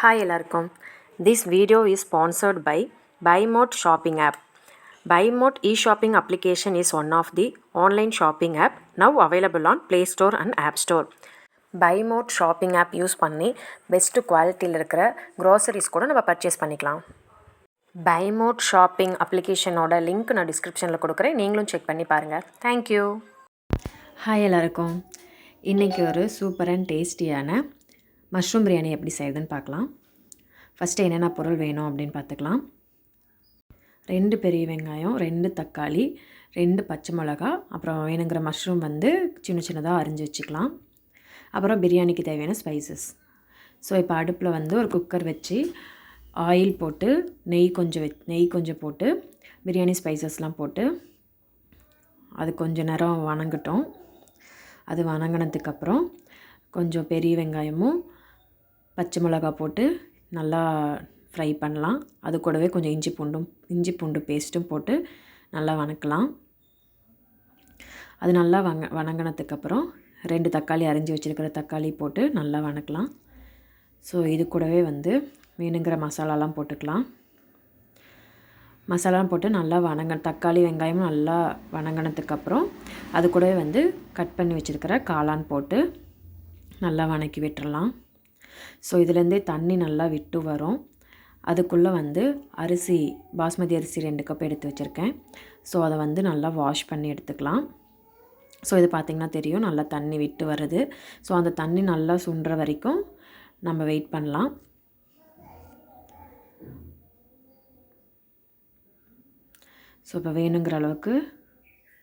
Hi எல்லாருக்கும். This video is sponsored by Bymot shopping app Bymot e shopping application is one of the online shopping app now available on play store and app store Bymot shopping app use பண்ணி best குவாலிட்டியில் இருக்கிற groceries கூட நம்ம purchase பண்ணிக்கலாம். பைமோட் shopping அப்ளிகேஷனோட link நான் டிஸ்கிரிப்ஷனில் கொடுக்குறேன். நீங்களும் செக் பண்ணி பாருங்கள் தேங்க்யூ ஹாய் எல்லாருக்கும். இன்றைக்கி ஒரு சூப்பர் அண்ட் டேஸ்டியான மஷ்ரூம் பிரியாணி எப்படி செய்யுதுன்னு பார்க்கலாம். ஃபஸ்ட்டு என்னென்ன பொருள் வேணும் அப்படின்னு பார்த்துக்கலாம். ரெண்டு பெரிய வெங்காயம் ரெண்டு தக்காளி ரெண்டு பச்சை மிளகா அப்புறம் வேணுங்கிற மஷ்ரூம் வந்து சின்ன சின்னதாக அரிஞ்சு வச்சுக்கலாம். அப்புறம் பிரியாணிக்கு தேவையான ஸ்பைசஸ் ஸோ இப்போ அடுப்பில் வந்து ஒரு குக்கர் வச்சு ஆயில் போட்டு நெய் கொஞ்சம் வெ நெய் கொஞ்சம் போட்டு பிரியாணி ஸ்பைசஸ்லாம் போட்டு அது கொஞ்சம் நேரம் வணங்கட்டும். அது வணங்கினதுக்கப்புறம் கொஞ்சம் பெரிய வெங்காயமும் பச்சை மிளகா போட்டு நல்லா ஃப்ரை பண்ணலாம். அது கூடவே கொஞ்சம் இஞ்சி பூண்டும் இஞ்சி பூண்டு பேஸ்ட்டும் போட்டு நல்லா வணக்கலாம். அது நல்லா வங்க வணங்கினதுக்கப்புறம் ரெண்டு தக்காளி அரிஞ்சு வச்சுருக்கிற தக்காளி போட்டு நல்லா வணக்கலாம். ஸோ இது கூடவே வந்து வேணுங்கிற மசாலாலாம் போட்டுக்கலாம். மசாலாலாம் போட்டு நல்லா வணங்க தக்காளி வெங்காயமும் நல்லா வணங்கினதுக்கப்புறம் அது கூடவே வந்து கட் பண்ணி வச்சுருக்கிற காளான் போட்டு நல்லா வணக்கி விட்டுறலாம். ஸோ இதுலேருந்தே தண்ணி நல்லா விட்டு வரும். அதுக்குள்ளே வந்து அரிசி பாஸ்மதி அரிசி ரெண்டு கப் எடுத்து வச்சுருக்கேன். ஸோ அதை வந்து நல்லா வாஷ் பண்ணி எடுத்துக்கலாம். ஸோ இது பார்த்திங்கன்னா தெரியும் நல்லா தண்ணி விட்டு வருது. ஸோ அந்த தண்ணி நல்லா சுண்டுற வரைக்கும் நம்ம வெயிட் பண்ணலாம். ஸோ இப்போ வேணுங்கிற அளவுக்கு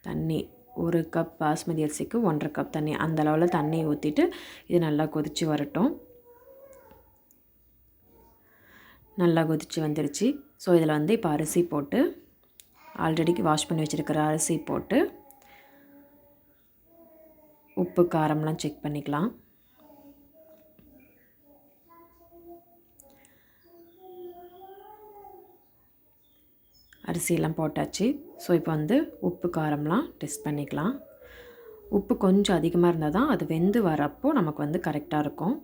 தண்ணி ஒரு கப் பாஸ்மதி அரிசிக்கு ஒன்றரை கப் தண்ணி அந்த அளவில் தண்ணி ஊற்றிட்டு இது நல்லா கொதித்து வரட்டும். நல்லா கொதித்து வந்துருச்சு. ஸோ இதில் வந்து இப்போ அரிசி போட்டு ஆல்ரெடிக்கு வாஷ் பண்ணி வச்சுருக்கிற அரிசி போட்டு உப்பு காரம்லாம் செக் பண்ணிக்கலாம். அரிசியெல்லாம் போட்டாச்சு. ஸோ இப்போ வந்து உப்பு காரம்லாம் டெஸ்ட் பண்ணிக்கலாம். உப்பு கொஞ்சம் அதிகமாக இருந்தால் தான் அது வெந்து வரப்போ நமக்கு வந்து கரெக்டாக இருக்கும்.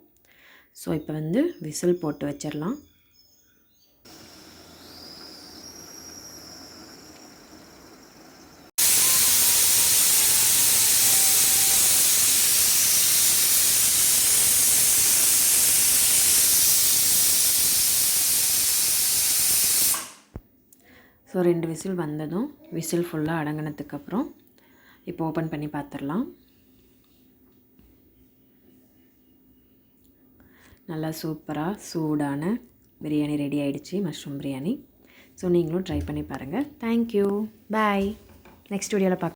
ஸோ இப்போ வந்து விசில் போட்டு வச்சிடலாம். ஸோ ரெண்டு விசில் வந்ததும் விசில் ஃபுல்லாக அடங்கினதுக்கப்புறம் இப்போ ஓப்பன் பண்ணி பார்த்துடலாம். நல்லா சூப்பராக சூடான பிரியாணி ரெடி ஆகிடுச்சி மஷ்ரூம் பிரியாணி. ஸோ நீங்களும் ட்ரை பண்ணி பாருங்கள் தேங்க்யூ பாய் நெக்ஸ்ட் வீடியோவில் பார்க்க